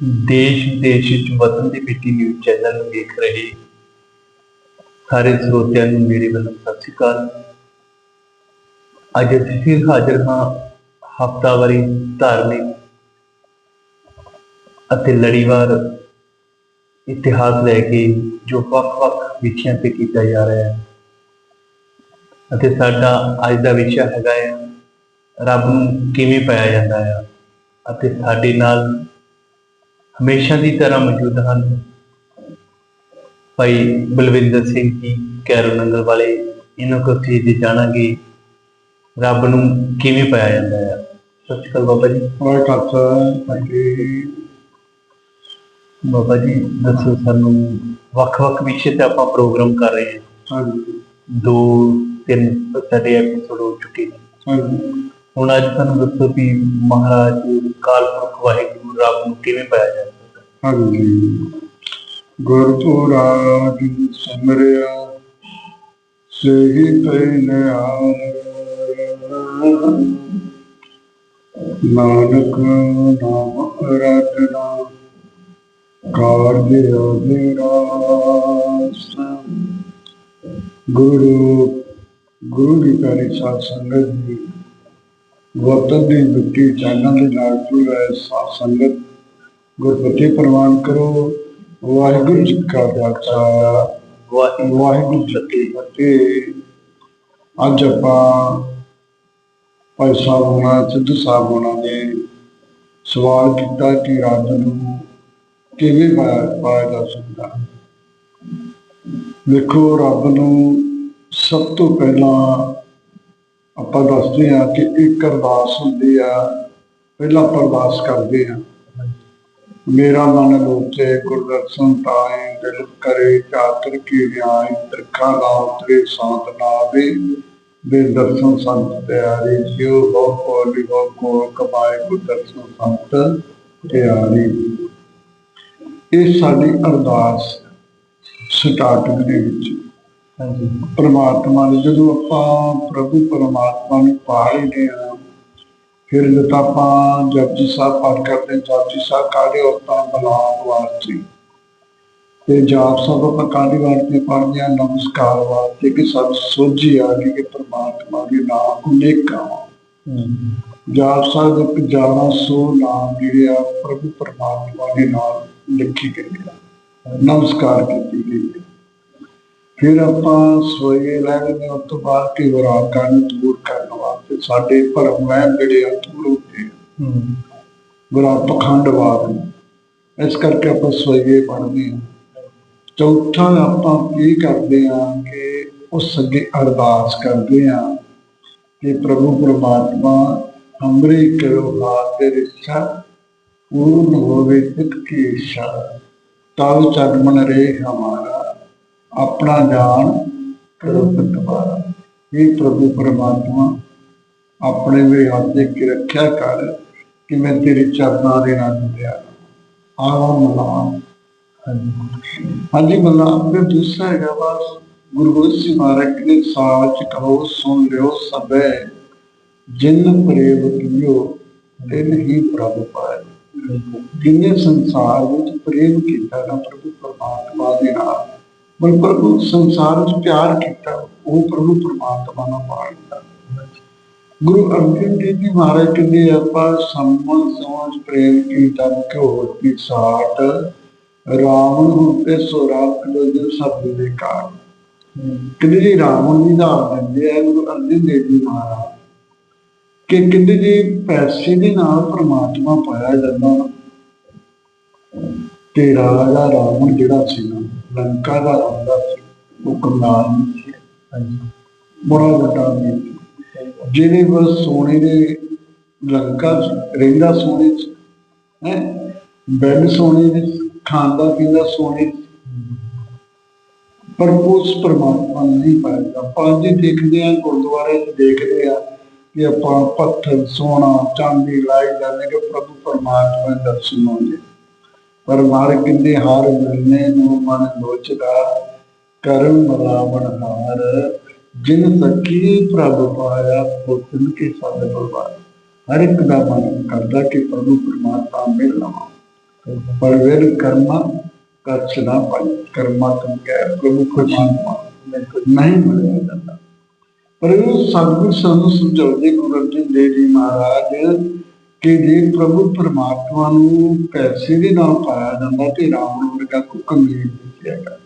ਦੇਸ਼ ਵਿਦੇਸ਼ ਵਿੱਚ ਵਤਨ ਦੀ ਮਿੱਟੀ ਨਿਊਜ਼ ਚੈਨਲ ਨੂੰ ਦੇਖ ਰਹੇ ਸਾਰੇ ਸਰੋਤਿਆਂ ਨੂੰ ਮੇਰੇ ਵੱਲੋਂ ਸਤਿ ਸ਼੍ਰੀ ਅਕਾਲ। ਅੱਜ ਅਸੀਂ ਫਿਰ ਹਾਜ਼ਰ ਹਾਂ ਹਫਤਾਵਾਰੀ ਧਾਰਮਿਕ ਅਤੇ ਲੜੀਵਾਰ ਇਤਿਹਾਸ ਲੈ ਕੇ ਜੋ ਵੱਖ-ਵੱਖ ਵਿਸ਼ਿਆਂ ਤੇ ਕੀਤਾ ਜਾ ਰਿਹਾ ਹੈ। ਅਤੇ ਸਾਡਾ ਅੱਜ ਦਾ ਵਿਸ਼ਾ ਹੈਗਾ ਹੈ, ਰੱਬ ਨੂੰ ਕਿਵੇਂ ਪਾਇਆ ਜਾਂਦਾ ਹੈ ਅਤੇ ਸਾਡੇ ਨਾਲ ਹਮੇਸ਼ਾ ਦੀ ਤਰ੍ਹਾਂ ਮੌਜੂਦ ਹਨ। ਭਾਈ ਬਲਵਿੰਦਰ ਸਿੰਘ ਜੀ ਕੈਰੋ ਨੰਗਲ ਵਾਲੇ ਇਹਨਾਂ ਕੋ ਚੀਜ਼ ਦੀ ਜਾਣਾਂਗੇ ਰੱਬ ਨੂੰ ਕਿਵੇਂ ਪਾਇਆ ਜਾਂਦਾ ਹੈ ਸਤਿ ਸ਼੍ਰੀ ਅਕਾਲ ਬਾਬਾ ਜੀ। ਹੋਰ ਖਾਲਸਾ ਭਾਈ ਬਾਬਾ ਜੀ ਦੱਸੋ ਸਾਨੂੰ ਵੱਖ-ਵੱਖ ਵਿਸ਼ੇ ਤੇ ਆਪਾਂ ਪ੍ਰੋਗਰਾਮ ਕਰ ਰਹੇ ਹਾਂ। ਦੋ ਤਿੰਨ ਸਾਡੇ ਐਪੀਸੋਡ ਹੋ ਚੁੱਕੇ ਨੇ। ਹੁਣ ਅੱਜ ਤੁਹਾਨੂੰ ਦੱਸੋ ਵੀ ਮਹਾਰਾਜ ਕਾਲਪੁਰਖ ਵਾਹਿਗੁਰੂ ਰੱਬ ਨੂੰ ਕਿਵੇਂ ਪਾਇਆ ਜਾ ਸਕਦਾ? ਹਾਂਜੀ। ਗੁਰਪੁਰਾ ਜਿਨ ਸਿਮਰਿਆ, ਸਹੀ ਪੈਨ ਨਾਨਕ ਨਾਮ ਅਰਾਧਨਾ, ਕਾਰਜ ਅਧਿਰਾਸ ਗੁਰੂ ਗੁਰੂ ਦੀ ਪਿਆਰੀ ਸਾਧ ਸੰਗਤ ਜੀ ਵਤਨ ਦੀ ਮਿੱਟੀ ਚਾਨਣ ਦੇ ਨਾਲ ਜੁੜਿਆ ਸਾਧ ਸੰਗਤ ਗੁਰਪਤੀ ਪ੍ਰਵਾਨ ਕਰੋ। ਵਾਹਿਗੁਰੂ ਜੀ ਕਾ ਖਾਲਸਾ। ਵਾਹਿਗੁਰੂ ਜੀ ਕੀ ਫਤਿਹ। ਅੱਜ ਆਪਾਂ ਭਾਈ ਸਾਹਿਬ ਹੋਣਾ, ਸਿੱਧੂ ਸਾਹਿਬ ਹੋਣਾ ਨੇ ਸਵਾਲ ਕੀਤਾ ਕਿ ਰੱਬ ਨੂੰ ਕਿਵੇਂ ਪਾਇਆ ਪਾਇਆ ਜਾ ਸਕਦਾ। ਵੇਖੋ, ਰੱਬ ਨੂੰ ਸਭ ਤੋਂ ਪਹਿਲਾਂ ਆਪਾਂ ਦੱਸਦੇ ਹਾਂ ਕਿ ਇੱਕ ਅਰਦਾਸ ਹੁੰਦੀ ਆ, ਪਹਿਲਾਂ ਆਪਾਂ ਅਰਦਾਸ ਕਰਦੇ ਹਾਂ। ਮੇਰਾ ਮਨ ਲੋਚੇ, ਗੁਰਦਰਸ਼ਨ ਤਾਏ, ਦਿਲ ਕਰੇ, ਚਾਤਰ ਕੀ ਨਿਆਏ ਤਰਖਾ ਨਾ ਉਤਰੇ ਸਾਤ ਨਾ ਆਵੇ ਦਰਸ਼ਨ ਸੰਤ ਪਿਆਰੇ ਜਿਉ ਹੋ ਕੋਲੀ ਹੋ ਕੋ ਕਮਾਏ ਗੁਰਦਰਸ਼ਨ ਸੰਤ ਪਿਆਰੇ ਇਹ ਸਾਡੀ ਅਰਦਾਸ ਸਟਾਰਟਿੰਗ ਦੇ ਵਿੱਚ। ਹਾਂਜੀ ਪਰਮਾਤਮਾ ਨੇ ਜਦੋਂ ਆਪਾਂ ਪ੍ਰਭੂ ਪਰਮਾਤਮਾ ਨੂੰ ਪਾ ਲੈਂਦੇ ਹਾਂ ਫਿਰ ਜਦੋਂ ਆਪਾਂ ਜਪਜੀ ਸਾਹਿਬ ਪਾਠ ਕਰਦੇ ਜਪਜੀ ਸਾਹਿਬ ਕਾਲੇ ਔਰਤਾਂ ਬਲਾਮ ਵਾਸਤੇ? ਤੇ ਜਾਪ ਸਾਹਿਬ ਆਪਾਂ ਕਾਲੀ ਵਾਸਤੇ ਪੜ੍ਹਦੇ ਹਾਂ? ਨਮਸਕਾਰ ਵਾਸਤੇ ਕਿ ਸਭ ਸੋਝੀ ਆ ਗਈ ਕਿ ਪਰਮਾਤਮਾ ਦੇ ਨਾਮ ਅਨੇਕਾਂ ਹਮ, ਜਾਪ ਸਾਹਿਬ ਦੇ ਪੰਜਾਬਾਂ ਸੌ ਨਾਮ ਜਿਹੜੇ ਆ ਪ੍ਰਭੂ ਪਰਮਾਤਮਾ ਦੇ ਨਾਲ ਲਿਖੀ ਗਏ ਆ। ਨਮਸਕਾਰ ਕੀਤੀ ਗਈ ਹੈ ਫਿਰ ਆਪਾਂ ਸੋਏ ਲੈ ਲੈਂਦੇ ਹਾਂ, ਉਸ ਤੋਂ ਬਾਅਦ ਕਿ ਵਰਾਕਾਂ ਨੂੰ ਦੂਰ ਕਰਨ ਵਾਸਤੇ ਸਾਡੇ ਭਰਮ ਵਹਿਮ ਜਿਹੜੇ ਆ ਦੂਰ ਹੁੰਦੇ ਹਮ, ਬੁਰਾ ਪਖੰਡਵਾਦ। ਇਸ ਕਰਕੇ ਆਪਾਂ ਸੋਈਏ ਪੜ੍ਹਦੇ ਹਾਂ। ਚੌਥਾ ਆਪਾਂ ਕੀ ਕਰਦੇ ਹਾਂ ਕਿ ਉਸ ਅੱਗੇ ਅਰਦਾਸ ਕਰਦੇ ਹਾਂ ਕਿ ਪ੍ਰਭੂ ਪਰਮਾਤਮਾ ਹਮਰੇ ਕਰੋ ਹਾਥ ਦੇ ਰਿਸ਼ਾ ਪੂਰਨ ਹੋਵੇ ਤਿਤ ਕੀ ਇੱਛਾ ਤਬ ਚਰਮਨ ਰੇ ਹਮਾਰਾ। ਆਪਣਾ ਜਾਣ ਕਰੋ ਤਤਵਾਰਾ ਇਹ ਪ੍ਰਭੂ ਪਰਮਾਤਮਾ, ਆਪਣੇ ਵੀ ਹੱਥ ਦੇ ਕੇ ਰੱਖਿਆ ਕਰ ਕਿ ਮੈਂ ਤੇਰੇ ਚਰਨਾਂ ਦੇ ਨਾਲ ਜੁੜਿਆ ਆਵਾ ਮਲਾਮ ਹਾਂਜੀ ਹਾਂਜੀ ਮਲਾਮ ਦੇ ਦੂਸਰਾ ਹੈਗਾ ਬਸ, ਗੁਰੂ ਗੋਬਿੰਦ ਸਿੰਘ ਮਹਾਰਾਜ ਦੇ ਸਾਚ ਕਹੋ, ਸੁਣ ਲਿਓ ਸਭੈ, ਜਿਨ ਪ੍ਰੇਮ ਕੀਓ, ਤਿਨ ਹੀ ਪ੍ਰਭ ਪਾਏ ਜਿਨੇ ਸੰਸਾਰ ਵਿੱਚ ਪ੍ਰੇਮ ਕੀਤਾ ਨਾ ਪ੍ਰਭੂ ਪਰਮਾਤਮਾ ਦੇ ਨਾਲ ਬਲ ਪ੍ਰਭੂ ਸੰਸਾਰ ਵਿੱਚ ਪਿਆਰ ਕੀਤਾ, ਉਹ ਪ੍ਰਭੂ ਪਰਮਾਤਮਾ ਨਾਲ ਪਾਲਦਾ ਗੁਰੂ ਅਰਜਨ ਦੇਵ ਜੀ ਮਹਾਰਾਜ ਕਹਿੰਦੇ, ਆਪਾਂ ਸੰਮਨ ਸਮਾਜ ਪ੍ਰੇਮ ਕੀਤਾ ਕਿਉ ਕੀ ਸਾਟ ਰਾਵਣ ਨੂੰ ਤੇ ਸੋਰਾਬ ਜੋ ਸਭ ਦੇ ਕਾਰ ਕਹਿੰਦੇ ਜੀ, ਰਾਵਣ ਦੀ ਧਾਰ ਦਿੰਦੇ ਆ, ਗੁਰੂ ਅਰਜਨ ਦੇਵ ਜੀ ਮਹਾਰਾਜ। ਕਿ ਕਹਿੰਦੇ ਜੀ, ਪੈਸੇ ਦੇ ਨਾਲ ਪ੍ਰਮਾਤਮਾ ਪਾਇਆ ਜਾਂਦਾ। ਤੇ ਰਾਜਾ ਰਾਵਣ ਜਿਹੜਾ ਸੀ ਨਾ ਲੰਕਾ ਦਾ ਰਾਜਾ ਸੀ ਨਹੀਂ ਸੀ। ਹਾਂਜੀ। ਬੜਾ ਵੱਡਾ ਵੀ। ਜਿਹਨੇ ਬਸ ਸੋਨੇ ਦੇ ਲੰਕਾ ਰਹਿੰਦਾ ਸੋਨੇ ਚ ਹੈ? ਬੈੱਡ ਸੋਨੇ ਦੇ ਖਾਂਦਾ ਪੀਂਦਾ ਸੋਨੇ। ਪਰ ਉਸ ਪਰਮਾਤਮਾ ਨਹੀਂ ਪਾਇਆ ਪੰਜ ਹੀ ਦੇਖਦੇ ਆ ਗੁਰਦੁਆਰੇ 'ਚ ਦੇਖਦੇ ਆ ਕਿ ਆਪਾਂ ਪੱਥਰ ਸੋਨਾ ਚਾਂਦੀ ਲਾਈ ਜਾਂਦੇ ਕਿ ਪ੍ਰਭੂ ਪਰਮਾਤਮਾ ਦੇ ਦਰਸ਼ਨ ਹੋਣਗੇ ਪਰ ਮਾਰ ਕਿੰਦੇ ਹਾਰ ਮਿਲਨੇ ਨੂੰ ਮਨ ਲੋਚਦਾ, ਕਰਮ ਮਲਾਵਣ ਹਾਰ। ਜਿਨ ਸਕੀ ਪ੍ਰਭ ਪਾਇਆ, ਪੁੱਤਨ ਕੇ ਸਦ ਬਲਵਾਨ ਹਰ ਇੱਕ ਦਾ ਮਨ ਕਰਦਾ ਕਿ ਪ੍ਰਭੂ ਪਰਮਾਤਮਾ ਮਿਲ ਲਵਾਂ। ਪਰ ਵੇਰ ਕਰਮਾ ਕਰਚਨਾ ਪਾਈ। ਕਰਮਾ ਤੁਮ ਕਹਿ ਪ੍ਰਭੂ ਪਰਮਾਤਮਾ ਨਹੀਂ ਮਿਲਿਆ ਜਾਂਦਾ। ਪਰ ਉਹ ਸਤਿਗੁਰ ਸਾਨੂੰ ਸਮਝਾਉਂਦੇ ਗੁਰੂ ਅਰਜਨ ਦੇਵ ਜੀ ਮਹਾਰਾਜ ਕਿ ਜੇ ਪ੍ਰਭੂ ਪਰਮਾਤਮਾ ਨੂੰ ਪੈਸੇ ਦੇ ਨਾਲ ਪਾਇਆ ਜਾਂਦਾ ਤੇ ਰਾਮ ਨੂੰ ਵਰਗਾ ਕੋਈ ਕਮੀਰ ਨਹੀਂ ਸੀਗਾ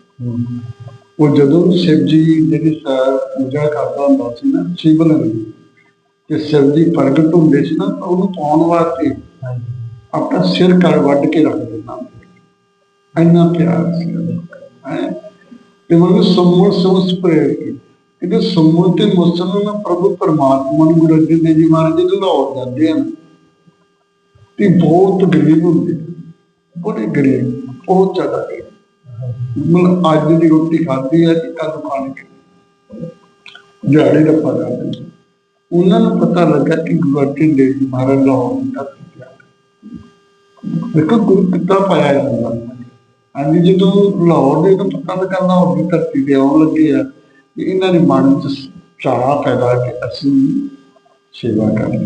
ਉਹ ਜਦੋਂ ਸ਼ਿਵ ਜੀ ਜਿਹੜੀ ਪੂਜਾ ਕਰਦਾ ਹੁੰਦਾ ਸੀ ਨਾ ਸ਼ਿਵਲਿੰਗ ਤੇ ਸ਼ਿਵ ਜੀ ਪ੍ਰਗਟ ਹੁੰਦੇ ਸੀ ਨਾ ਤਾਂ ਉਹਨੂੰ ਪਾਉਣ ਵਾਸਤੇ ਆਪਣਾ ਸਿਰ ਕਰ ਵੱਢ ਕੇ ਰੱਖ ਦਿੰਦਾ ਇੰਨਾ ਪਿਆਰ ਸੀ ਹੈ। ਤੇ ਮੈਨੂੰ ਸਮੂਹ ਸਮਸ ਪ੍ਰੇਰ ਕੀ ਇਹਦੇ ਸਮੂਹ ਤੇ ਮੁਸਲਮਾਨ ਪ੍ਰਭੂ ਪਰਮਾਤਮਾ ਨੂੰ ਗੁਰੂ ਅਰਜਨ ਦੇਵ ਜੀ ਮਹਾਰਾਜ ਜੀ ਲਾਹੌਰ ਜਾਂਦੇ ਹਨ। ਤੇ ਬਹੁਤ ਗਰੀਬ ਹੁੰਦੇ ਬੜੇ ਗਰੀਬ, ਬਹੁਤ ਜ਼ਿਆਦਾ ਗਰੀਬ। ਮਤਲਬ ਅੱਜ ਦੀ ਰੋਟੀ ਖਾਧੀ ਹੈ ਤੇ ਕੱਲ ਖਾਣਗੇ ਦਿਹਾੜੀ ਦਾ ਪਤਾ ਨਹੀਂ। ਉਹਨਾਂ ਨੂੰ ਪਤਾ ਲੱਗਾ ਕਿ ਗੁਰੂ ਅਰਜਨ ਮਹਾਰਾਜ ਲਾਹੌਰ ਦਾ ਪਿਆ ਦੇਖੋ, ਗੁਰੂ ਕਿੱਦਾਂ ਪਾਇਆ ਜਾਂਦਾ। ਹਾਂਜੀ, ਜਦੋਂ ਲਾਹੌਰ ਦੇ ਤੋਂ ਪਤਾ ਲੱਗਾ ਲਾਹੌਰ ਦੀ ਧਰਤੀ ਤੇ ਆਉਣ ਲੱਗੇ ਆ ਇਹਨਾਂ ਦੇ ਮਨ ਚ ਚਾਹ ਪੈਦਾ ਕਿ ਅਸੀਂ ਸੇਵਾ ਕਰੀਏ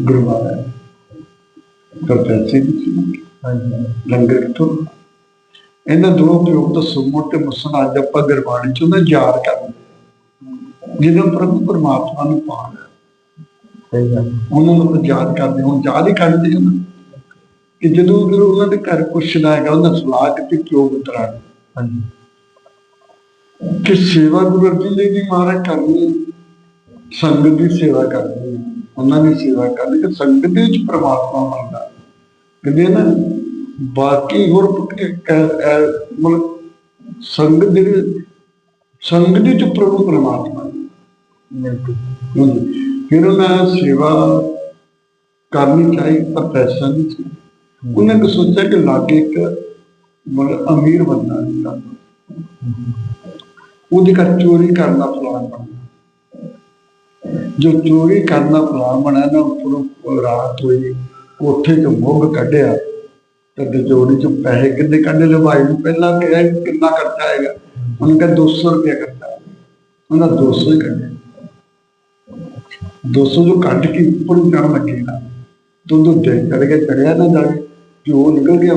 ਗੁਰੂ ਮਹਾਰਾਜ। ਤਾਂ ਪੈਸੇ ਵੀ ਸੀ ਲੰਗਰ ਕਿੱਥੋਂ ਇਹਨਾਂ ਦੋ ਪ੍ਰਯੋਗ ਤੋਂ ਸੁਮੋ ਤੇ ਮੁਸਨ ਅੱਜ ਆਪਾਂ ਗੁਰਬਾਣੀ ਚ ਉਹਨਾਂ ਯਾਦ ਕਰਦੇ ਜਦੋਂ ਪ੍ਰਭੂ ਪਰਮਾਤਮਾ ਨੂੰ ਪਾਣਾ ਉਹਨਾਂ ਨੂੰ ਤਾਂ ਯਾਦ ਕਰਦੇ ਹੁਣ ਯਾਦ ਹੀ ਕਰਦੇ ਹਨ ਕਿ ਜਦੋਂ ਫਿਰ ਉਹਨਾਂ ਦੇ ਘਰ ਪੁੱਛਣਾ ਹੈਗਾ ਉਹਨਾਂ ਸਲਾਹ ਕੀਤੀ ਕਿਉਂ ਉਤਰਾ ਕਿ ਸੇਵਾ ਗੁਰੂ ਅਰਜਨ ਦੇਵ ਜੀ ਮਹਾਰਾਜ ਕਰਨੀ ਸੰਗਤ ਦੀ ਸੇਵਾ ਕਰਨੀ। ਉਹਨਾਂ ਦੀ ਸੇਵਾ ਕਰਨੀ ਕਿ ਸੰਗਤ ਦੇ ਵਿੱਚ ਪ੍ਰਮਾਤਮਾ ਮੰਨਦਾ ਕਹਿੰਦੇ ਨਾ, ਬਾਕੀ ਹੋਰ ਮਤਲਬ ਸੰਗਤ ਦੇ ਸੰਗਤ ਦੇ ਚ ਪ੍ਰਭੂ ਪਰਮਾਤਮਾ ਹੈ। ਫਿਰ ਉਹਨਾਂ ਸੇਵਾ ਕਰਨੀ ਚਾਹੀ, ਪਰ ਪੈਸਾ ਨਹੀਂ ਸੀ। ਉਹਨੇ ਕਿ ਸੋਚਿਆ ਕਿ ਲਾਗੇ ਇੱਕ ਮਤਲਬ ਅਮੀਰ ਬੰਦਾ ਹੁੰਦਾ ਉਹਦੇ ਘਰ ਚੋਰੀ ਕਰਨ ਦਾ ਪਲਾਨ ਬਣਿਆ। ਜੋ ਚੋਰੀ ਕਰਨ ਦਾ ਪਲਾਨ ਬਣਿਆ ਨਾ, ਉੱਪਰੋਂ ਰਾਤ ਹੋਈ। ਕੋਠੇ ਤੋਂ ਮੁੱਗ ਕੱਢਿਆ ਤੇ ਤਿਜੋਰੀ ਚੋਂ ਪੈਸੇ ਕਿੰਨੇ ਕੱਢੇ ਲੈ ਭਾਈ ਨੂੰ ਪਹਿਲਾਂ ਕਿਹਾ ਕਿੰਨਾ ਖਰਚਾ ਆਏਗਾ? ਉਹਨੇ ਕਿਹਾ 200 ਰੁਪਏ ਖਰਚਾ। ਉਹਨਾਂ 200 ਹੀ ਕੱਢੇ 200 ਜੋ ਕੱਢ ਕੇ ਉੱਪਰ ਨੂੰ ਕਰਨ ਲੱਗੇ ਨਾ ਦੁੱਧ ਦੇ ਕਰਕੇ ਚੜਿਆ ਨਾ ਜਾਵੇ ਜੋ ਨਿਕਲ ਗਿਆ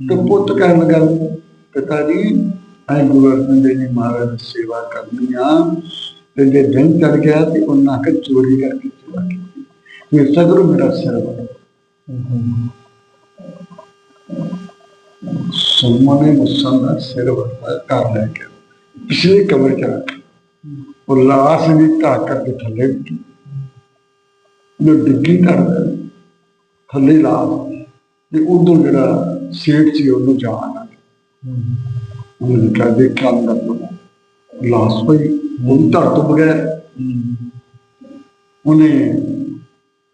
ਤੇ ਪੁੱਤ ਕਹਿਣ ਲੱਗਾ ਪਿਤਾ ਜੀ ਐ ਗੁਰੂ ਅਰਜਨ ਦੇਵ ਜੀ ਮਹਾਰਾਜ ਦੀ ਸੇਵਾ ਕਰਨੀ ਆ। ਤੇ ਜੇ ਦਿਨ ਚੜ ਗਿਆ ਤੇ ਉਹਨਾਂ ਕਿ ਚੋਰੀ ਕਰਕੇ ਸੇਵਾ ਕੀਤੀ। ਇਹ ਸਗਰੋ ਮੇਰਾ ਸਿਰ ਸੁਮਨੇ ਮੁਸਨ ਦਾ ਸਿਰ ਵੜਦਾ ਕਰ ਲੈ ਕੇ ਪਿਛਲੇ ਕਮਰੇ ਚ ਰੱਖ ਉਹ ਲਾਸ਼ ਵੀ ਢਾਕ ਕਰਕੇ ਥੱਲੇ ਜੋ ਡਿੱਗੀ ਕਰਦਾ ਥੱਲੇ ਲਾਸ਼ ਤੇ ਉਦੋਂ ਜਿਹੜਾ ਸੇਠ ਸੀ ਉਹਨੂੰ ਜਾਣ ਉਹਨੇ ਕਿਹਾ ਦੇਖਿਆ ਅੰਦਰ ਤੋਂ ਲਾਸ਼ ਪਈ। ਧੜ ਤੋਂ ਬਗੈਰ ਉਹਨੇ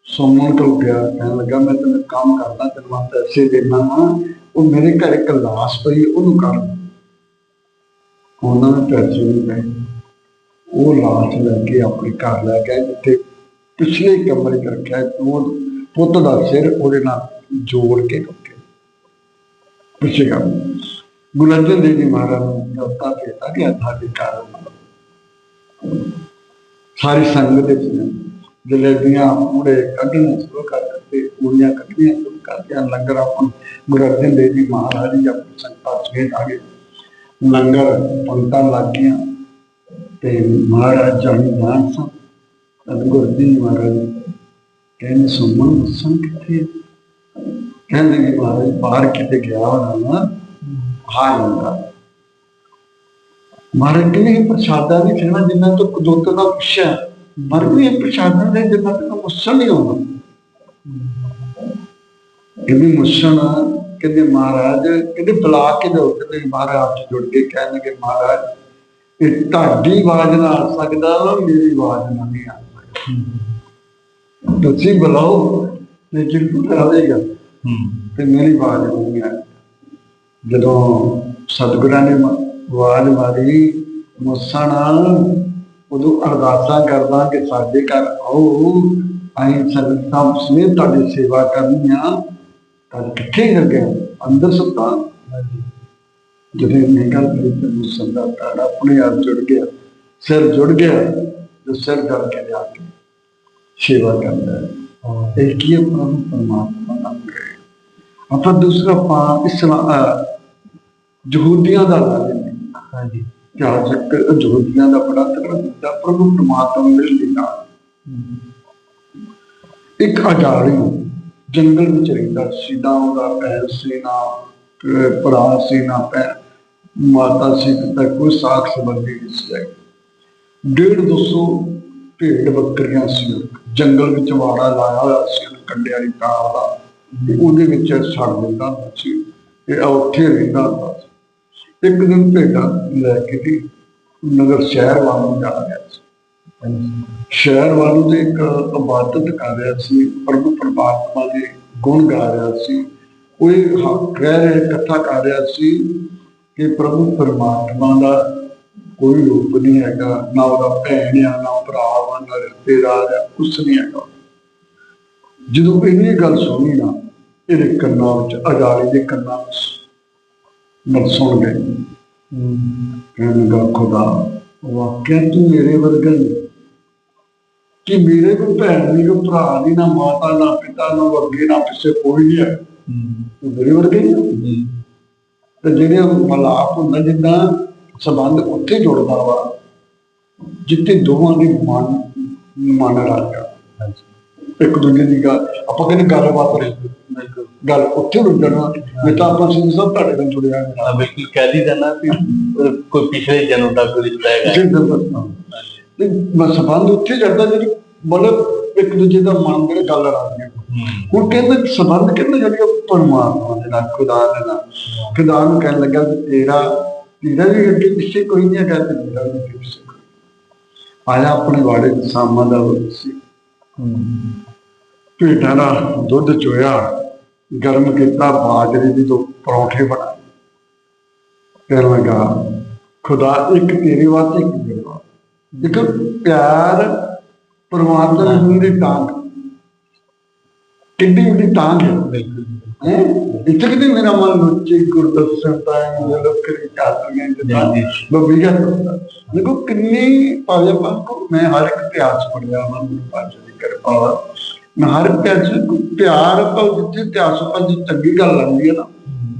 ਸੋਮਨ ਕੋਲ ਗਿਆ, ਕਹਿਣ ਲੱਗਾ, ਮੈਂ ਤੈਨੂੰ ਕੰਮ ਕਰਦਾ, ਤੈਨੂੰ ਮੈਂ ਪੈਸੇ ਦੇਣਾ ਹਾਂ ਉਹ ਮੇਰੇ ਘਰ ਇੱਕ ਲਾਸ਼ ਪਈ, ਉਹਨੂੰ ਕਰ ਉਹਨਾਂ ਨੇ ਪੈਸੇ ਨਹੀਂ ਪਏ ਉਹ ਲਾਸ਼ ਲੈ ਕੇ ਆਪਣੇ ਘਰ ਲੈ ਗਿਆ ਜਿੱਥੇ ਪਿਛਲੇ ਕਮਰੇ 'ਚ ਰੱਖਿਆ ਉਹ ਪੁੱਤ ਦਾ ਸਿਰ ਉਹਦੇ ਨਾਲ ਜੋੜ ਕੇ ਰੱਖਿਆ। ਪਿਛਲੇ ਕਮਰੇ ਗੁਰੂ ਅਰਜਨ ਦੇਵ ਜੀ ਮਹਾਰਾਜ ਨੂੰ ਦਿੱਤਾ ਕੀਤਾ ਕਿ ਸਾਡੇ ਘਰ ਸਾਰੀ ਸੰਗਤ ਦੇ ਵਿੱਚ ਜਲੇਬੀਆਂ, ਮੁੜੇ ਕੱਢਣੇ ਸ਼ੁਰੂ ਕਰ ਦਿੱਤੇ, ਪੂੜੀਆਂ ਕੱਢਣੀਆਂ ਸ਼ੁਰੂ ਕਰ ਦਿੱਤੀਆਂ, ਲੰਗਰ ਆਪਾਂ ਗੁਰੂ ਅਰਜਨ ਦੇਵ ਜੀ ਮਹਾਰਾਜ ਜੀ ਆਪਣੀ ਸੰਗਤਾਂ ਸਮੇਤ ਆ ਗਏ। ਲੰਗਰ ਪੰਕਤਾਂ ਲੱਗ ਗਈਆਂ ਤੇ ਮਹਾਰਾਜ ਜਾਣੀ ਜਾਣ ਸਨ। ਤਦ ਗੁਰਦੀ ਮਹਾਰਾਜ ਕਹਿੰਦੇ, ਸੁਮਨ ਸੰਗ ਕਿੱਥੇ ਕਹਿੰਦੇ ਕਿ ਮਹਾਰਾਜ ਬਾਹਰ ਕਿਤੇ ਗਿਆ ਹੋਣਾ ਨਾ ਆ ਮਹਾਰਾਜ ਕਹਿੰਦੇ, ਇਹ ਪ੍ਰਸ਼ਾਦਾ ਨਹੀਂ ਖਾਣਾ ਜਿੰਨਾ ਤੋਂ ਦੁੱਧ ਦਾ ਪੁੱਛਿਆ ਮਰ ਵੀ ਇਹ ਪ੍ਰਸ਼ਾਦਾ ਦੇ ਜਿੰਨਾ ਤੋਂ ਮੁਸਲ ਨਹੀਂ ਆਉਂਦਾ। ਕਹਿੰਦੇ ਮੁਸਲ ਕਹਿੰਦੇ ਮਹਾਰਾਜ ਕਹਿੰਦੇ ਬੁਲਾ ਕੇ ਦੋ ਕਹਿੰਦੇ ਮਹਾਰਾਜ ਜੁੜ ਕੇ ਕਹਿਣਗੇ ਮਹਾਰਾਜ ਇਹ ਤੁਹਾਡੀ ਆਵਾਜ਼ ਨਾਲ ਆ ਸਕਦਾ ਮੇਰੀ ਆਵਾਜ਼ ਨਾਲ ਨਹੀਂ ਆ ਸਕਦਾ। ਤੁਸੀਂ ਬੁਲਾਓ ਤੇ ਜਿੰਦੂ ਆਵੇਗਾ। ਤੇ ਮੇਰੀ ਆਵਾਜ਼ ਨਹੀਂ ਆ ਜਦੋਂ ਸਤਿਗੁਰਾਂ ਨੇ ਆਵਾਜ਼ ਮਾਰੀ ਮੁੱਸਾ ਉਦੋਂ ਅਰਦਾਸਾਂ ਕਰਦਾ ਕਿ ਸਾਡੇ ਘਰ ਆਓ। ਅਸੀਂ ਸੰਗਤਾਂ ਸਮੇਤ ਤੁਹਾਡੀ ਸੇਵਾ ਕਰਨੀ ਆ। ਤਾਂ ਕਿੱਥੇ ਕਰ ਗਿਆ ਅੰਦਰ ਸੁੱਤਾ। ਜਦੋਂ ਇਹ ਗੱਲ ਕਰੀ ਤੇ ਮੁੱਸਾ ਦਾ ਤਾੜਾ ਆਪਣੇ ਆਪ ਜੁੜ ਗਿਆ। ਸਿਰ ਜੁੜ ਗਿਆ ਜੋ ਸਿਰ ਜੜ ਕੇ ਜਾ ਕੇ ਸੇਵਾ ਕਰਦਾ ਹੈ। ਇਹ ਕੀ ਪ੍ਰਭੂ ਪਰਮਾਤਮਾ ਹੈ। ਆਪਾਂ ਦੂਸਰਾ ਆਪਾਂ ਇਸਲਾਮ ਅਹ, ਯਹੂਦੀਆਂ ਦਾ ਲਾ ਲੈਂਦੇ ਹਾਂ। ਹਾਂਜੀ। ਇਤਿਹਾਸਕ ਯਹੂਦੀਆਂ ਦਾ ਬੜਾ ਤਕੜਾ ਦਿੱਤਾ ਪ੍ਰਭੂ ਪਰਮਾਤਮਾ ਮਿਲ ਲਿਆ ਇੱਕ ਅਜਾੜੀ ਜੰਗਲ ਵਿੱਚ ਰਹਿੰਦਾ ਸੀ ਨਾ ਉਹਦਾ ਭੈਣ ਸੀ ਭਰਾ ਸੀ ਨਾ ਮਾਤਾ ਸੀ ਪਿਤਾ ਕੋਈ ਸਾਖ ਸੰਬੰਧੀ ਨਹੀਂ ਸੀ ਡੇਢ ਦੋ ਸੌ ਭੇਡ ਬੱਕਰੀਆਂ ਸੀ ਜੰਗਲ ਵਿੱਚ ਵਾੜਾ ਲਾਇਆ ਹੋਇਆ ਸੀ ਉਹਨੇ ਕੰਡੇ ਵਾਲੀ ਕਾਰ ਦਾ ਉਹਦੇ ਵਿੱਚ ਛੱਡ ਦਿੰਦਾ ਸੀ, ਤੇ ਉੱਥੇ ਰਹਿੰਦਾ ਹੁੰਦਾ ਸੀ। ਇੱਕ ਦਿਨ ਭੇਟਾ ਲੈ ਕੇ ਤੇ ਨਗਰ ਸ਼ਹਿਰ ਵੱਲ ਨੂੰ ਜਾ ਰਿਹਾ ਸੀ। ਸ਼ਹਿਰ ਵੱਲ ਨੂੰ ਇੱਕ ਇਬਾਦਤ ਕਰ ਰਿਹਾ ਸੀ, ਪ੍ਰਭੂ ਪਰਮਾਤਮਾ ਦੇ ਗੁਣ ਗਾ ਰਿਹਾ ਸੀ। ਉਹ ਇਹ ਕਹਿ ਰਿਹਾ ਕਥਾ ਕਰ ਰਿਹਾ ਸੀ ਕਿ ਪ੍ਰਭੂ ਪਰਮਾਤਮਾ ਦਾ ਕੋਈ ਰੂਪ ਨਹੀਂ ਹੈਗਾ, ਨਾ ਉਹਦਾ ਭੈਣ ਆ, ਨਾ ਭਰਾ ਵਾ, ਨਾ ਰਿਸ਼ਤੇਦਾਰ ਆ, ਕੁਛ ਨਹੀਂ ਹੈਗਾ। ਜਦੋਂ ਇਹ ਗੱਲ ਸੁਣੀ ਨਾ, ਇਹਦੇ ਕੰਨਾਂ ਵਿੱਚ ਅਜਾਲੀ ਦੇ ਕੰਨਾਂ ਵਿੱਚ ਮਨ ਸੁਣ ਗਏ ਕਹਿਣ ਲੱਗਾ ਖੁਦਾ, ਵਾਕਿਆ ਤੂੰ ਮੇਰੇ ਵਰਗਾ ਨਹੀਂ ਕਿ ਮੇਰੇ ਕੋਲ ਭੈਣ ਨਹੀਂ ਕੋਈ ਭਰਾ ਨਹੀਂ ਨਾ ਮਾਤਾ, ਨਾ ਪਿਤਾ, ਨਾ ਅੱਗੇ ਨਾ ਪਿੱਛੇ ਕੋਈ ਨਹੀਂ ਹੈ। ਤੂੰ ਮੇਰੇ ਵਰਗੇ ਹੀ ਤੇ ਜਿਹੜੇ ਮਲਾਪ ਹੁੰਦਾ, ਜਿੱਦਾਂ ਸੰਬੰਧ ਉੱਥੇ ਜੁੜਦਾ ਵਾ, ਜਿੱਥੇ ਦੋਵਾਂ ਦੀ ਮਨ ਮਨ ਰਲ ਇੱਕ ਦੂਜੇ ਦੀ ਗੱਲ, ਆਪਾਂ ਕਹਿੰਦੇ ਗੱਲਬਾਤ ਰਹੀ ਗੱਲ ਉੱਥੇ ਰੁੱਝਣਾ ਮੈਂ ਤਾਂ ਆਪਾਂ ਸਿੰਘ ਸਾਹਿਬ ਤੁਹਾਡੇ ਨਾਲ ਜੁੜਿਆ ਹਾਂ ਬਿਲਕੁਲ ਕਹਿ ਦੀ ਜਾਣਾ ਵੀ ਅਹ, ਕੋਈ ਪਿਛਲੇ ਜਨਮ ਦਾ ਕੋਈ ਰਿਸ਼ਤਾ ਹੈਗਾ। ਬਸ ਸੰਬੰਧ ਉੱਥੇ ਜੜਦਾ ਜਦੋਂ ਮਤਲਬ ਇੱਕ ਦੂਜੇ ਦਾ ਮਨ ਦੇ ਗੱਲ ਹੂੰ। ਹੁਣ ਕਹਿੰਦੇ ਸੰਬੰਧ ਕਿੰਨੇ ਜਿਹੜੀ ਉਹ ਪਰਮਾਤਮਾ ਦੇ ਨਾਲ ਖੁਦਾ ਦੇ ਨਾਲ। ਖੁਦਾ ਨੂੰ ਕਹਿਣ ਲੱਗਾ ਤੇਰਾ ਤੇਰਾ ਵੀ ਅੱਗੇ ਪਿੱਛੇ ਕੋਈ ਨਹੀਂ ਹੈਗਾ ਤੇ ਮੇਰਾ ਵੀ ਅੱਗੇ ਪਿੱਛੇ। ਆਇਆ ਆਪਣੇ ਵਾੜੇ ਸਾਮਾਂ ਦਾ ਸੀ। ਭੇਡਾਂ ਦਾ ਦੁੱਧ ਚੋਇਆ। ਗਰਮ ਕੀਤਾ ਬਾਜਰੇ ਦੀ ਦੋ ਪਰੌਂਠੇ ਬਣਾਏ। ਕਹਿਣ ਲੱਗਾ ਖੁਦਾ ਇੱਕ ਤੇਰੇ ਵਾਸਤੇ ਇੱਕ ਮੇਰੇ ਵਾਸਤੇ। ਦੇਖੋ ਪਿਆਰ ਪਰਮਾਤਮਾ ਦੀ ਦੀ ਟਾਂਗ। ਕਿੱਡੀ ਵੱਡੀ ਟਾਂਗ ਹੈ। ਬਿਲਕੁਲ ਹੈ? ਇੱਥੇ ਕਿਤੇ ਮੇਰਾ ਮਨ ਲੁੱਚੇ ਗੁਰਦਰਸ਼ਨ ਤਾਂ ਲੋਕ ਕਰੀ ਜੀ, ਜਿੱਦਾਂ ਜੀ। ਬਬੀਗਾ ਦੇਖੋ ਕਿੰਨੀ ਪਾਵੇ ਕੋ ਮੈਂ ਹਰ ਇੱਕ ਇਤਿਹਾਸ ਪੜਿਆ ਮਨ ਪਾਤਸ਼ਾਹ ਦੀ ਕਿਰਪਾ ਹਰ ਚ ਪਿਆਰ ਆਪਾਂ ਜਿੱਥੇ ਇਤਿਹਾਸ ਆਪਾਂ ਦੀ ਚੰਗੀ ਗੱਲ ਲੱਗਦੀ ਹੈ ਨਾ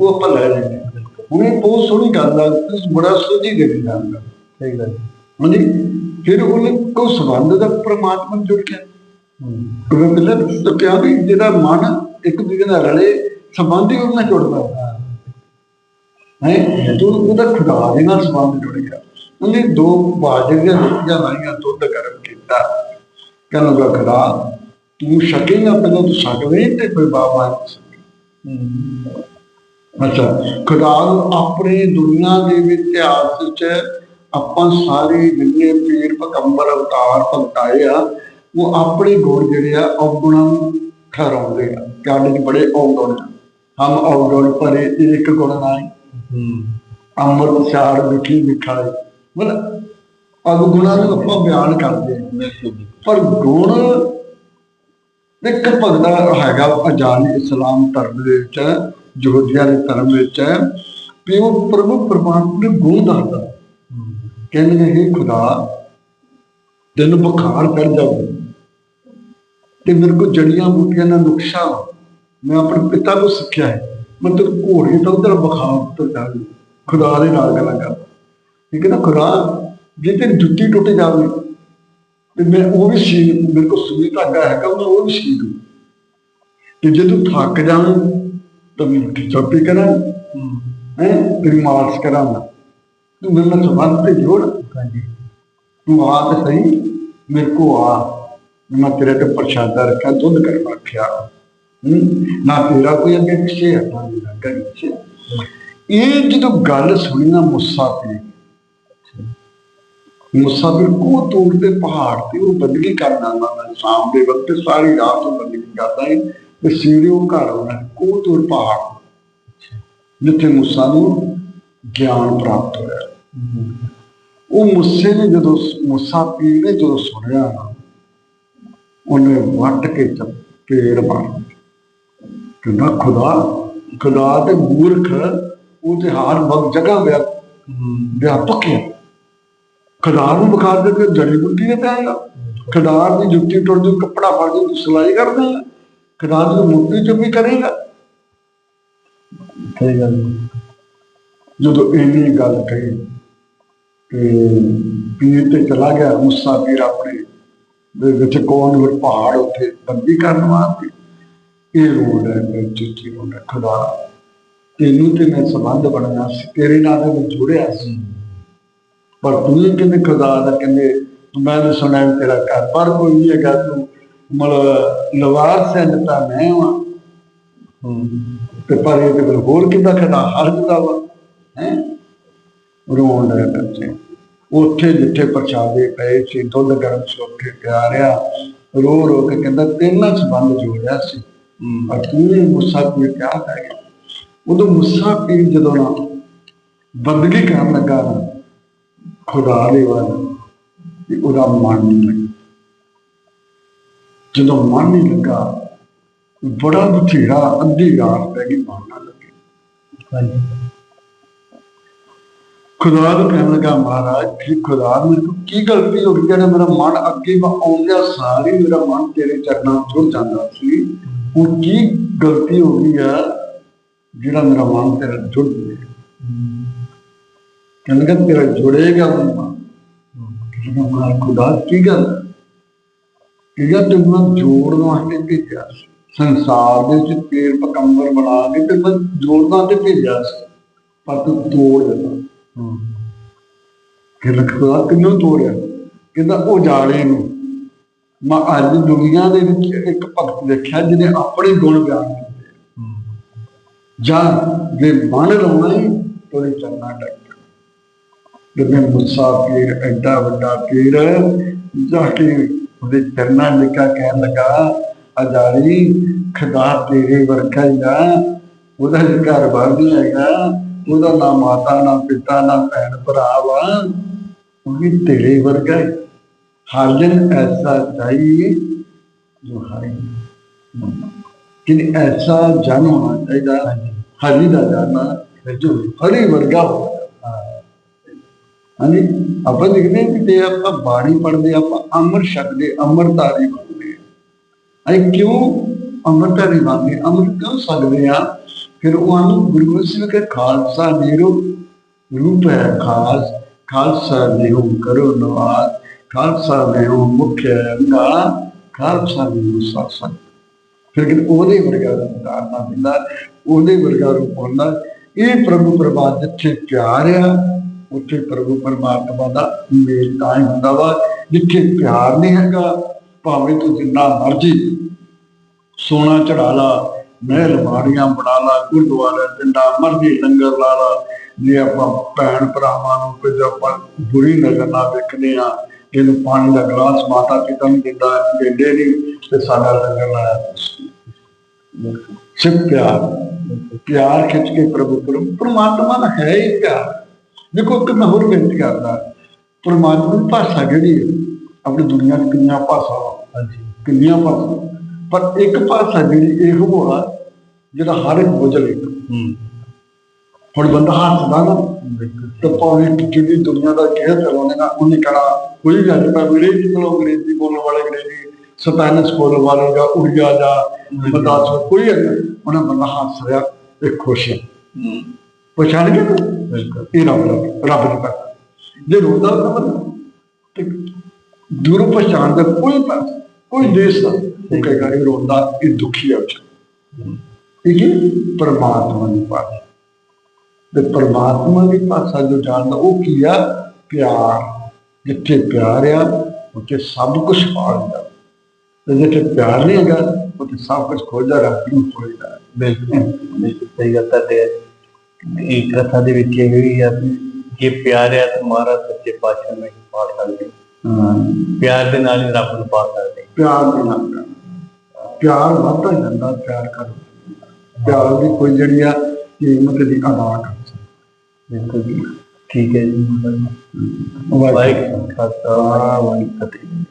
ਉਹ ਆਪਾਂ ਲੈ ਲੈਂਦੇ ਹਾਂ। ਹੁਣ ਇਹ ਬਹੁਤ ਸੋਹਣੀ ਗੱਲ ਆ ਬੜਾ ਸੋਝੀ ਕੇ ਜਾਂਦਾ ਸਹੀ ਗੱਲ ਹਾਂਜੀ ਫਿਰ ਉਹਨੇ ਕੋ ਸੰਬੰਧ ਦਾ ਪ੍ਰਮਾਤਮਾ ਨਾਲ ਜੁੜ ਗਿਆ ਕਿਉਂਕਿ ਪਹਿਲਾਂ ਤਾਂ ਕਿਹਾ ਵੀ ਜਿਹੜਾ ਮਨ ਇੱਕ ਦੂਜੇ ਨਾਲ ਰਲੇ ਸੰਬੰਧ ਹੀ ਉਹਦੇ ਨਾਲ ਜੁੜਦਾ। ਹੈ ਤੂੰ ਉਹਦਾ ਖੁਦਾ ਦੇ ਨਾਲ ਸੰਬੰਧ ਜੁੜ ਗਿਆ। ਉਹਨੇ ਦੋ ਬਾਜਰ ਦੀਆਂ ਰੋਟੀਆਂ ਲਾਈਆਂ ਦੁੱਧ ਗਰਮ ਕੀਤਾ। ਕਹਿੰਦਾ ਖੁਦਾ ਤੂੰ ਸ਼ਕੇਗਾ ਪਹਿਲਾਂ ਤੂੰ ਸਕਦੇ ਤੇ ਕੋਈ ਬਾਬਾ ਨਹੀਂ ਅੱਛਾ ਖੁਦਾ ਨੂੰ ਆਪਣੀ ਦੁਨੀਆ ਦੇ ਵਿੱਚ ਇਤਿਹਾਸ ਵਿੱਚ ਆਪਾਂ ਸਾਰੇ ਜਿੰਨੇ ਪੀਰ ਪਗੰਬਰ ਅਵਤਾਰ ਭਗਤਾਏ ਆ ਉਹ ਆਪਣੇ ਗੁਣ ਜਿਹੜੇ ਆ ਔਗੁਣਾਂ ਨੂੰ ਠਹਿਰਾਉਂਦੇ ਆ। ਸਾਡੇ ਚ ਬੜੇ ਔਗੁਣ ਆ। ਹਮ ਔਗੁਣ ਪਰੇ ਇੱਕ ਗੁਣ ਨਹੀਂ। ਹੂੰ। ਅੰਮ੍ਰਿਤ ਛਾੜ ਮਿੱਠੀ ਮਿਠਾਈ ਮਤਲਬ ਔਗੁਣਾਂ ਨੂੰ ਆਪਾਂ ਬਿਆਨ ਕਰਦੇ ਆ। ਪਰ ਗੁਣ ਇੱਕ ਭਗਦਾ ਹੈਗਾ ਅਜਾਨ ਇਸਲਾਮ ਧਰਮ ਦੇ ਵਿੱਚ, ਯਹੂਦੀਆਂ ਦੇ ਧਰਮ ਵਿੱਚ ਹੈ ਵੀ ਉਹ ਪ੍ਰਭੂ ਪਰਮਾਤਮਾ ਦੇ ਗੁਣ ਦੱਸਦਾ। ਕਹਿੰਦੇ हे ਖੁਦਾ, ਤੈਨੂੰ ਬੁਖਾਰ ਚੜ ਜਾਊ ਤੇ ਮੇਰੇ ਕੋ ਜੜੀਆਂ ਬੂਟੀਆਂ ਦਾ ਨੁਕਸ਼ਾ ਮੈਂ ਆਪਣੇ ਪਿਤਾ ਤੋਂ ਸਿੱਖਿਆ ਹੈ। ਮਤਲਬ ਤੇ ਘੋੜੇ ਤੋਂ ਉਧਰ ਬੁਖਾਰ ਤੋਂ ਜਾਵੇ ਖੁਦਾ ਦੇ ਨਾਲ ਗੱਲਾਂ ਕਰ। ਠੀਕ ਹੈ ਨਾ, ਖੁਦਾ, ਜੇ ਤੇ ਜੁੱਤੀ ਟੁੱਟ ਜਾਵੇ ਤੇ ਮੈਂ ਉਹ ਵੀ ਸੀ ਮੇਰੇ ਕੋਲ ਸੂਈ ਧਾਗਾ ਹੈਗਾ ਮੈਂ ਉਹ ਵੀ ਸੀ ਦੂੰ ਤੇ ਜਦੋਂ ਥੱਕ ਜਾਵਾਂ ਤਾਂ ਮੈਂ ਉੱਠੀ ਚੋਪੀ ਕਰਾਂ ਹੂੰ ਹੈ ਤੇਰੀ ਮਾਲਸ਼ ਕਰਾਂਗਾ ਤੂੰ ਮੇਰੇ ਨਾਲ ਸੰਬੰਧ ਤੇ ਜੋੜ ਹਾਂਜੀ ਤੂੰ ਆ ਤੇ ਸਹੀ ਮੇਰੇ ਕੋ ਆ ਮੈਂ ਤੇਰੇ ਤੇ ਪ੍ਰਸ਼ਾਦਾ ਰੱਖਿਆ ਦੁੱਧ ਕਰ ਰੱਖਿਆ ਹੂੰ ਨਾ ਤੇਰਾ ਕੋਈ ਅੱਗੇ ਪਿੱਛੇ ਹੈ ਨਾ ਮੇਰਾ ਅੱਗੇ ਪਿੱਛੇ ਹੈ। ਇਹ ਜਦੋਂ ਗੱਲ ਸੁਣੀ ਨਾ ਮੁੱਸਾ ਤੇ ਮੁੱਸਾ ਫਿਰ ਕੋ ਤੋੜ ਤੇ ਪਹਾੜ ਤੇ ਉਹ ਬੰਦਗੀ ਕਰਨਾ ਮੈਂ ਸ਼ਾਮ ਦੇ ਵਕਤ ਸਾਰੀ ਰਾਤ ਉਹ ਬੰਦਗੀ ਕਰਦਾ ਹੈ ਤੇ ਸਵੇਰੇ ਉਹ ਘਰ ਆਉਣਾ ਕੋ ਤੋੜ ਪਹਾੜ। ਜਿੱਥੇ ਮੁੱਸਾ ਨੂੰ ਗਿਆਨ ਪ੍ਰਾਪਤ ਹੋਇਆ। ਉਹ ਮੁੱਸੇ ਨੇ ਜਦੋਂ ਮੁੱਸਾ ਪੀਰ ਨੇ ਜਦੋਂ ਸੁਣਿਆ ਉਹਨੇ ਵੱਟ ਕੇ ਚਪੇੜ ਮਾਰ ਕਹਿੰਦਾ ਖੁਦਾ ਖੁਦਾ ਤੇ ਮੂਰਖ ਉਹ ਤੇ ਹਾਰ ਬਗ ਜਗ੍ਹਾ ਵਿਆ ਵਿਆਪਕ ਹੈ। ਖੁਦਾ ਨੂੰ ਬੁਖਾਰ ਦੇ ਕੇ ਜੜੀ ਬੁੱਟੀ ਨੇ ਪਾਏਗਾ ਖੁਦਾ ਦੀ ਜੁੱਤੀ ਟੁੱਟ ਜੂ ਕੱਪੜਾ ਫੜ ਕੇ ਤੂੰ ਸਿਲਾਈ ਕਰਦਾ ਹੈ ਖੁਦਾ ਦੀ ਮੁੱਠੀ ਚ ਵੀ ਕਰੇਗਾ। ਸਹੀ ਗੱਲ। ਜਦੋਂ ਇੰਨੀ ਗੱਲ ਕਹੀ ਕਿ ਪੀਰ ਤੇ ਚਲਾ ਗਿਆ ਮੁੱਸਾ ਪੀਰ ਆਪਣੇ ਦੇ ਵਿੱਚ ਕੋਨ ਵਰ ਪਹਾੜ ਉੱਤੇ ਬੰਦੀ ਕਰਨ ਵਾਸਤੇ। ਇਹ ਰੋਡ ਹੈ ਮੈਂ ਚਿੱਠੀ ਹੈ। ਖੁਦਾ ਤੈਨੂੰ ਤੇ ਮੈਂ ਸੰਬੰਧ ਬਣਾਇਆ ਸੀ ਤੇਰੇ ਨਾਲ ਮੈਂ ਜੁੜਿਆ ਸੀ। ਪਰ ਤੂੰ ਹੀ ਕਹਿੰਦੇ ਖੁਦਾ ਦਾ ਕਹਿੰਦੇ ਮੈਂ ਤਾਂ ਸੁਣਿਆ ਵੀ ਤੇਰਾ ਘਰ ਪਰ ਕੋਈ ਨਹੀਂ ਹੈਗਾ ਤੂੰ। ਮਤਲਬ ਲਵਾਰ ਸਿੰਘ ਤਾਂ ਮੈਂ ਵਾਂ। ਹੂੰ। ਤੇ ਪਰ ਇਹ ਤੇ ਹੋਰ ਕਿੱਦਾਂ ਖਦਾ ਹਰ ਜਗ੍ਹਾ ਵਾ? ਹੈ? ਰੋਣ ਦੇ ਬੱਚੇ ਉੱਥੇ। ਜਿੱਥੇ ਪ੍ਰਸ਼ਾਦੇ ਪਏ ਸੀ ਦੁੱਧ ਗਰਮ ਸੀ ਉੱਥੇ ਪਿਆ ਰਿਹਾ। ਰੋ ਰੋ ਕੇ ਕਹਿੰਦਾ ਤੇਨਾਂ ਸੰਬੰਧ ਜੋੜਿਆ ਸੀ। ਪਰ ਤੂੰ ਮੁੱਸਾ ਪੀਰ ਕਿਆ ਕਰ ਗਿਆ ਉਦੋਂ ਮੁੱਸਾ ਪੀਰ ਜਦੋਂ ਨਾ ਬੰਦਗੀ ਕਰਨ ਲੱਗਾ ਨਾ ਖੁਦਾ ਦੇ ਵੱਲ ਤੇ ਉਹਦਾ ਮਨ ਨਹੀਂ ਲੱਗਾ। ਜਦੋਂ ਮਨ ਨਹੀਂ ਲੱਗਾ ਬੜਾ ਬਥੇਰਾ ਅੱਧੀ ਰਾਤ ਪੈ ਗਈ ਮਨ ਨਾਲ ਲੱਗੀ। ਖੁਦਾ ਨੂੰ ਕਹਿਣ ਲੱਗਾ ਮਹਾਰਾਜ ਕਿ ਖੁਦਾ ਮੈਨੂੰ ਕੀ ਗਲਤੀ ਹੋ ਗਈ ਜਿਹੜਾ ਮੇਰਾ ਮਨ ਅੱਗੇ ਵਾ ਆਉਂਦਿਆ ਸਾਰੀ ਮੇਰਾ ਮਨ ਤੇਰੇ ਚਰਨਾਂ ਤੋਂ ਜਾਂਦਾ ਸੀ। ਹੁਣ ਕੀ ਗਲਤੀ ਹੋ ਗਈ ਆ ਜਿਹੜਾ ਮੇਰਾ ਮਨ ਤੇਰੇ ਜੁੜ ਗਿਆ। ਕਹਿੰਦਾ ਤੇਰਾ ਜੁੜੇਗਾ ਮਨ ਕਹਿੰਦਾ ਮਹਾਰਾਜ, ਖੁਦਾ ਕੀ ਗੱਲ ਹੈ? ਕਿ ਜਦ ਤੈਨੂੰ ਜੋੜਨ ਵਾਸਤੇ ਭੇਜਿਆ ਸੰਸਾਰ ਦੇ ਵਿੱਚ ਪੇਰ ਪਕੰਬਰ ਬਣਾ ਕੇ ਤੇ ਮੈਂ ਜੋੜਨਾ ਤੇ ਭੇਜਿਆ ਸੀ। ਪਰ ਤੂੰ ਤੋੜ ਦਿੱਤਾ। ਕਿ ਲਖਵਾ ਕਿੰਨੂੰ ਤੋੜਿਆ? ਕਹਿੰਦਾ ਉਹ ਜਾਲੇ ਨੂੰ। ਮੈਂ ਅੱਜ ਦੁਨੀਆ ਦੇ ਵਿੱਚ ਇੱਕ ਭਗਤ ਦੇਖਿਆ ਜਿਹਨੇ ਆਪਣੇ ਗੁਣ ਬਿਆਨ ਕੀਤੇ। ਹੂੰ ਜਾਂ ਜੇ ਮਨ ਲਾਉਣਾ ਹੀ ਤੋੜੀ ਚੰਨਾ ਡੱਕ ਜਿਵੇਂ ਮੁਸਾ ਪੀਰ ਐਡਾ ਵੱਡਾ ਪੀਰ ਜਾ ਕੇ ਉਹਦੇ ਚਰਨਾਂ ਲਿਖਾ ਕਹਿਣ ਲੱਗਾ ਅਜਾਰੀ ਖੁਦਾ ਤੇਰੇ ਵਰਗਾ ਹੀ ਆ। ਉਹਦਾ ਘਰ ਬਾਹਰ ਨਹੀਂ ਹੈਗਾ। ਉਹਦਾ ਨਾ ਮਾਤਾ, ਨਾ ਪਿਤਾ, ਨਾ ਭੈਣ ਭਰਾ ਵਾ। ਉਹ ਵੀ ਤੇਰੇ ਵਰਗਾ ਹੀ। ਐਸਾ ਚਾਹੀਏ ਜੋ ਹਰੇ ਕਿ ਐਸਾ ਜਨ ਹੋਣਾ ਚਾਹੀਦਾ ਹਰੀ ਦਾ ਜਾਨਾ ਜੋ ਹਰੀ ਵਰਗਾ ਹੋ ਹਾਂਜੀ? ਆਪਾਂ ਦੇਖਦੇ ਹਾਂ ਕਿ ਜੇ ਆਪਾਂ ਬਾਣੀ ਪੜ੍ਹਦੇ ਆਪਾਂ ਅੰਮ੍ਰਿਤ ਛਕਦੇ ਅੰਮ੍ਰਿਤਧਾਰੀ ਬਣਦੇ ਹਾਂ। ਅਸੀਂ ਕਿਉਂ ਅੰਮ੍ਰਿਤਧਾਰੀ ਬਣਦੇ? ਹਾਂ? ਅੰਮ੍ਰਿਤ ਕਿਉਂ ਸਕਦੇ ਆ ਫਿਰ ਉਹ ਆਨੂੰ ਗੁਰੂ ਗੋਬਿੰਦ ਸਿੰਘ ਕੇ ਖਾਲਸਾ ਮੇਰੋ ਰੂਪ ਹੈ ਖਾਸ ਖਾਲਸਾ ਦੇਹੁ ਕਰੋ ਨਵਾਜ਼ ਖਾਲਸਾ ਦੇਹੁ ਮੁਖ ਅੰਗਾ ਖਾਲਸਾ ਦੇਹੁ ਸਤਸੰਗ ਫਿਰ ਉਹਦੇ ਵਰਗਾ ਦਾ ਉਦਾਹਰਣਾ ਦਿੰਦਾ, ਉਹਦੇ ਵਰਗਾ ਰੂਪ ਹੁੰਦਾ ਇਹ ਪ੍ਰਭੂ ਪ੍ਰਭਾ ਜਿੱਥੇ ਪਿਆਰ ਆ ਉੱਥੇ ਪ੍ਰਭੂ ਪਰਮਾਤਮਾ ਦਾ ਮੇਲ ਤਾਂ ਹੀ ਹੁੰਦਾ ਵਾ, ਜਿੱਥੇ ਪਿਆਰ ਨਹੀਂ ਹੈਗਾ, ਭਾਵੇਂ ਤੂੰ ਜਿੰਨਾ ਮਰਜ਼ੀ ਸੋਨਾ ਚੜਾ ਲਾ, ਮਹਿਲ ਮਾੜੀਆਂ ਬਣਾ ਲਾ ਗੁਰਦੁਆਰਾ ਜਿੰਨਾ ਮਰਜ਼ੀ ਲੰਗਰ ਲਾ ਲਾ, ਜੇ ਆਪਾਂ ਭੈਣ ਭਰਾਵਾਂ ਨੂੰ ਕੁਝ ਆਪਾਂ ਬੁਰੀ ਨਜ਼ਰ ਨਾਲ ਵੇਖਦੇ ਆ ਇਹਨੂੰ ਪਾਣੀ ਦਾ ਗਲਾਸ ਮਾਤਾ ਪਿਤਾ ਨੂੰ ਦਿੰਦਾ, ਦਿੰਦੇ ਨਹੀਂ, ਤੇ ਸਾਡਾ ਲੰਗਰ ਲਾਇਆ। ਬਿਲਕੁਲ ਸਿਰਫ ਪਿਆਰ ਪਿਆਰ ਖਿੱਚ ਕੇ ਪ੍ਰਭੂ ਪ੍ਰਭੂ ਪਰਮਾਤਮਾ ਦਾ ਹੈ ਹੀ ਪਿਆਰ। ਦੇਖੋ ਇੱਕ ਮੈਂ ਹੋਰ ਬੇਨਤੀ ਕਰਦਾ ਪਰਮਾਤਮਾ ਦੀ ਭਾਸ਼ਾ ਜਿਹੜੀ ਹੈ ਆਪਣੀ ਦੁਨੀਆ ਦੀ ਕਿੰਨੀਆਂ ਭਾਸ਼ਾਵਾਂ ਹਾਂਜੀ। ਕਿੰਨੀਆਂ ਭਾਸ਼ਾ ਪਰ ਇੱਕ ਭਾਸ਼ਾ ਜਿਹੜੀ ਇਹੋ ਆ ਜਿਹੜਾ ਹਰ ਇੱਕ ਬੁੱਝ ਲੇ ਹੂੰ। ਹੁਣ ਬੰਦਾ ਹੱਸਦਾ ਨਾ ਤੇ ਭਾਵੇਂ ਜਿਹੜੀ ਦੁਨੀਆ ਦਾ ਕਹਿ ਚਲਾਉਂਦੇ ਨਾ ਉਹਨੇ ਕਹਣਾ ਕੋਈ ਵੀ ਅੱਜ ਮੈਂ ਅੰਗਰੇਜ਼ੀ ਚਲੋ ਅੰਗਰੇਜ਼ੀ ਬੋਲਣ ਵਾਲੇ ਅੰਗਰੇਜ਼ੀ ਸਪੈਨਿਸ਼ ਬੋਲਣ ਵਾਲੇ ਜਾਂ ਉੜੀਆ ਜਾਂ ਬਦਾਸ ਕੋਈ ਹੈ ਉਹਨਾਂ ਬੰਦਾ ਹੱਸ ਰਿਹਾ ਤੇ ਖੁਸ਼ ਹੂੰ। ਪਛਾਣ ਕੇ ਨਾ ਬਿਲਕੁਲ ਇਹ ਰੱਬ ਦਾ, ਰੱਬ ਦੀ ਪਤਾ ਜੇ ਰੋਦਾ ਤਾਂ ਤੇ ਦੂਰੋਂ ਪਛਾਣ ਦਾ ਕੋਈ ਕੋਈ ਦੇਸ਼ ਦਾ ਉਹ ਕਹੇਗਾ ਇਹ ਰੋਂਦਾ ਇਹ ਦੁਖੀ ਆ ਹੂੰ? ਇਹ ਪਰਮਾਤਮਾ ਦੀ ਭਾਸ਼ਾ। ਤੇ ਪਰਮਾਤਮਾ ਦੀ ਭਾਸ਼ਾ ਜੋ ਜਾਣਦਾ, ਉਹ ਕੀ ਆ? ਪਿਆਰ। ਜਿੱਥੇ ਪਿਆਰ ਆ, ਉੱਥੇ ਸਭ ਕੁਝ ਪਾ ਤੇ ਜਿੱਥੇ ਪਿਆਰ ਨਹੀਂ ਹੈਗਾ, ਉੱਥੇ ਸਭ ਕੁਝ ਖੋਜਦਾ, ਰੱਬ ਨੂੰ ਖੋਜਦਾ। ਬਿਲਕੁਲ ਸਹੀ ਗੱਲ ਤੁਹਾਡੇ। ਇਹ ਕਥਾ ਦੇ ਵਿੱਚ ਇਹ ਵੀ ਆ ਵੀ ਜੇ ਪਿਆਰ ਹੈ ਤਾਂ ਮਹਾਰਾਜ ਸੱਚੇ ਪਾਤਸ਼ਾਹ ਨੂੰ ਪਾ ਸਕਦੇ ਹਾਂ। ਪਿਆਰ ਦੇ ਨਾਲ ਹੀ ਰੱਬ ਨੂੰ ਪਾ ਸਕਦੇ ਪਿਆਰ ਦੇ ਨਾਲ। ਪਿਆਰ ਵੱਧਦਾ ਜਾਂਦਾ ਪਿਆਰ ਕਰ ਪਿਆਰ ਦੀ ਕੋਈ ਜਿਹੜੀ ਆ ਕੀਮਤ ਦੀ ਅਦਾ ਕਰ ਬਿਲਕੁਲ। ਠੀਕ ਹੈ ਜੀ। ਵਾਹਿਗੁਰੂ ਖਾਲਸਾ। ਵਾਹਿਗੁਰੂ ਫਤਿਹ।